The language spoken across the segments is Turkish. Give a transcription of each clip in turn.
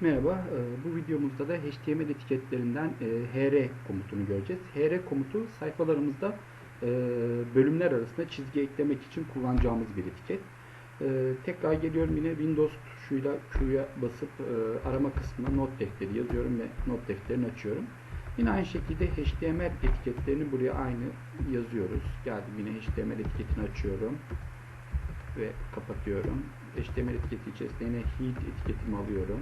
Merhaba, e, bu videomuzda da HTML etiketlerinden e, hr komutunu göreceğiz. hr komutu sayfalarımızda e, bölümler arasında çizgi eklemek için kullanacağımız bir etiket. Tekrar geliyorum yine Windows tuşuyla Q'ya basıp arama kısmına not defteri yazıyorum ve not defterini açıyorum. Yine aynı şekilde HTML etiketlerini buraya aynı yazıyoruz. Geldim yine HTML etiketini açıyorum ve kapatıyorum. HTML etiketi içerisinde yine head etiketimi alıyorum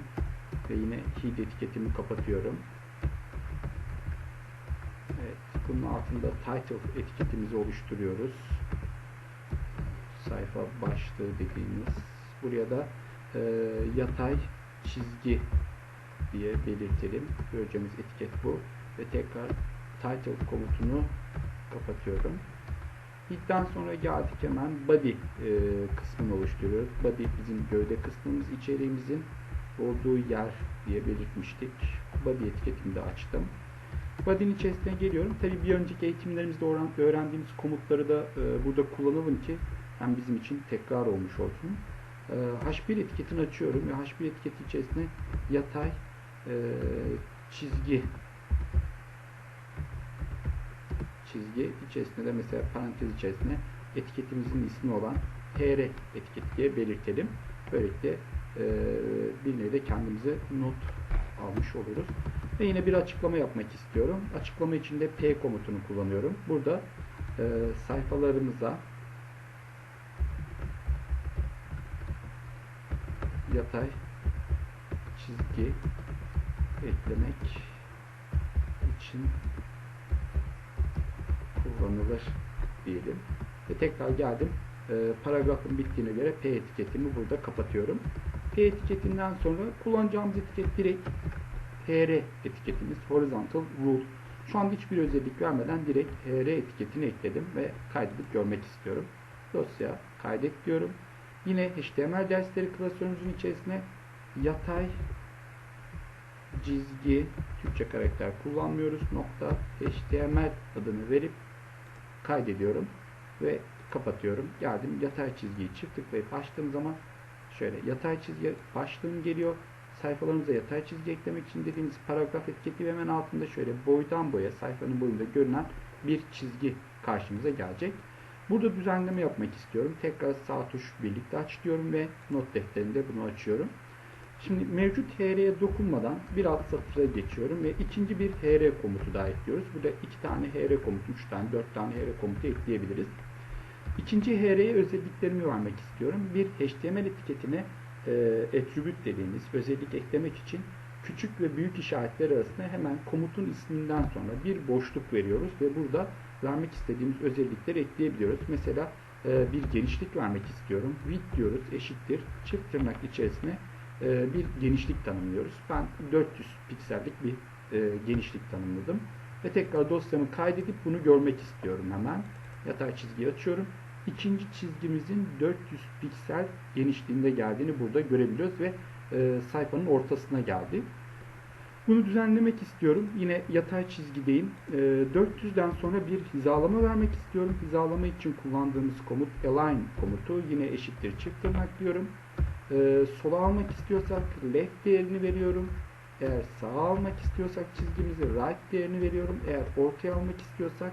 ve yine head etiketimi kapatıyorum. Evet, bunun altında title etiketimizi oluşturuyoruz. Sayfa başlığı dediğimiz. Buraya da e, yatay çizgi diye belirtelim. Göreceğimiz etiket bu. Ve tekrar title komutunu kapatıyorum. Head'den sonra geldik hemen body e, kısmını oluşturuyoruz. Body bizim gövde kısmımız içeriğimizin olduğu yer diye belirtmiştik. Body etiketimi de açtım. Body'nin içerisine geliyorum. Tabi bir önceki eğitimlerimizde öğrendiğimiz komutları da e, burada kullanalım ki hem bizim için tekrar olmuş olsun. E, H1 etiketini açıyorum ve H1 etiketi içerisine yatay e, çizgi çizgi içerisinde de mesela parantez içerisine etiketimizin ismi olan hr etiketi diye belirtelim. Böylelikle bir nevi kendimize not almış oluruz. Ve yine bir açıklama yapmak istiyorum. Açıklama için de p komutunu kullanıyorum. Burada e, sayfalarımıza yatay çizgi eklemek için kullanılır diyelim. Ve tekrar geldim. E, paragrafın bittiğine göre P etiketimi burada kapatıyorum. P etiketinden sonra kullanacağımız etiket direkt HR etiketimiz Horizontal Rule. Şu anda hiçbir özellik vermeden direkt HR etiketini ekledim ve kaydedip görmek istiyorum. Dosya kaydet diyorum. Yine HTML dersleri klasörümüzün içerisine yatay çizgi Türkçe karakter kullanmıyoruz. Nokta HTML adını verip kaydediyorum ve kapatıyorum. Geldim yatay çizgiyi çift tıklayıp açtığım zaman şöyle yatay çizgi başlığım geliyor. Sayfalarımıza yatay çizgi eklemek için dediğimiz paragraf etiketi hemen altında şöyle boydan boya sayfanın boyunda görünen bir çizgi karşımıza gelecek. Burada düzenleme yapmak istiyorum. Tekrar sağ tuş birlikte aç diyorum ve not defterinde bunu açıyorum. Şimdi mevcut HR'ye dokunmadan bir alt satıra geçiyorum ve ikinci bir HR komutu daha ekliyoruz. Burada iki tane HR komutu, üç tane, dört tane HR komutu ekleyebiliriz. İkinci HR'ye özelliklerimi vermek istiyorum. Bir HTML etiketine e, attribute dediğimiz özellik eklemek için küçük ve büyük işaretler arasında hemen komutun isminden sonra bir boşluk veriyoruz ve burada vermek istediğimiz özellikleri ekleyebiliyoruz. Mesela e, bir genişlik vermek istiyorum. Width diyoruz eşittir çift tırnak içerisine e, bir genişlik tanımlıyoruz. Ben 400 piksellik bir e, genişlik tanımladım. Ve tekrar dosyamı kaydedip bunu görmek istiyorum hemen. Yatay çizgiyi açıyorum. İkinci çizgimizin 400 piksel genişliğinde geldiğini burada görebiliyoruz ve e, sayfanın ortasına geldi. Bunu düzenlemek istiyorum. Yine yatay çizgideyim. 400'den sonra bir hizalama vermek istiyorum. Hizalama için kullandığımız komut align komutu yine eşittir çift tırnak diyorum. Ee, sola almak istiyorsak left değerini veriyorum. Eğer sağa almak istiyorsak çizgimizi right değerini veriyorum. Eğer ortaya almak istiyorsak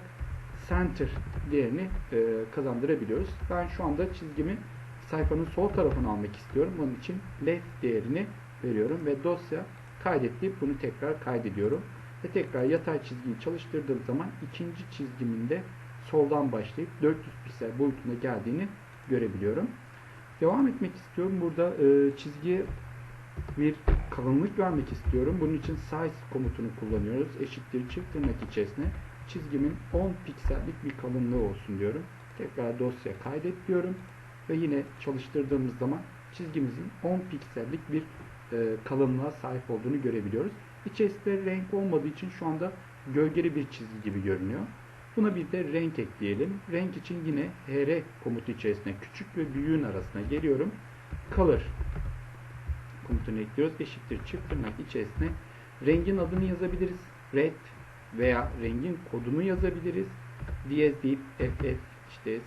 center değerini e, kazandırabiliyoruz. Ben şu anda çizgimi sayfanın sol tarafını almak istiyorum. Onun için left değerini veriyorum ve dosya kaydet bunu tekrar kaydediyorum. Ve tekrar yatay çizgiyi çalıştırdığım zaman ikinci çizgimin de soldan başlayıp 400 piksel boyutuna geldiğini görebiliyorum. Devam etmek istiyorum. Burada e, çizgiye bir kalınlık vermek istiyorum. Bunun için size komutunu kullanıyoruz. Eşittir çift tırnak içerisine çizgimin 10 piksellik bir kalınlığı olsun diyorum. Tekrar dosya kaydet diyorum. Ve yine çalıştırdığımız zaman çizgimizin 10 piksellik bir e, kalınlığa sahip olduğunu görebiliyoruz. İçerisinde renk olmadığı için şu anda gölgeli bir çizgi gibi görünüyor. Buna bir de renk ekleyelim. Renk için yine hr komutu içerisinde küçük ve büyüğün arasına geliyorum. Color komutunu ekliyoruz. Eşittir çift tırnak içerisine rengin adını yazabiliriz. Red veya rengin kodunu yazabiliriz. Diyez deyip FF işte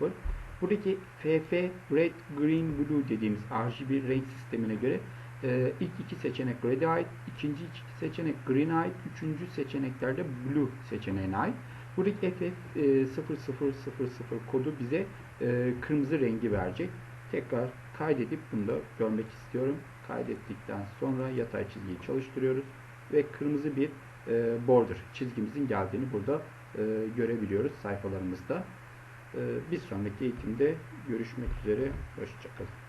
0000 Buradaki FF Red, Green, Blue dediğimiz RGB renk sistemine göre e, ilk iki seçenek Red'e ait, ikinci iki seçenek Green'e ait, üçüncü seçeneklerde Blue seçeneğine ait. Buradaki FF e, 0000 kodu bize e, kırmızı rengi verecek. Tekrar kaydedip bunu da görmek istiyorum. Kaydettikten sonra yatay çizgiyi çalıştırıyoruz ve kırmızı bir e, border çizgimizin geldiğini burada e, görebiliyoruz sayfalarımızda. E, bir sonraki eğitimde görüşmek üzere. Hoşçakalın.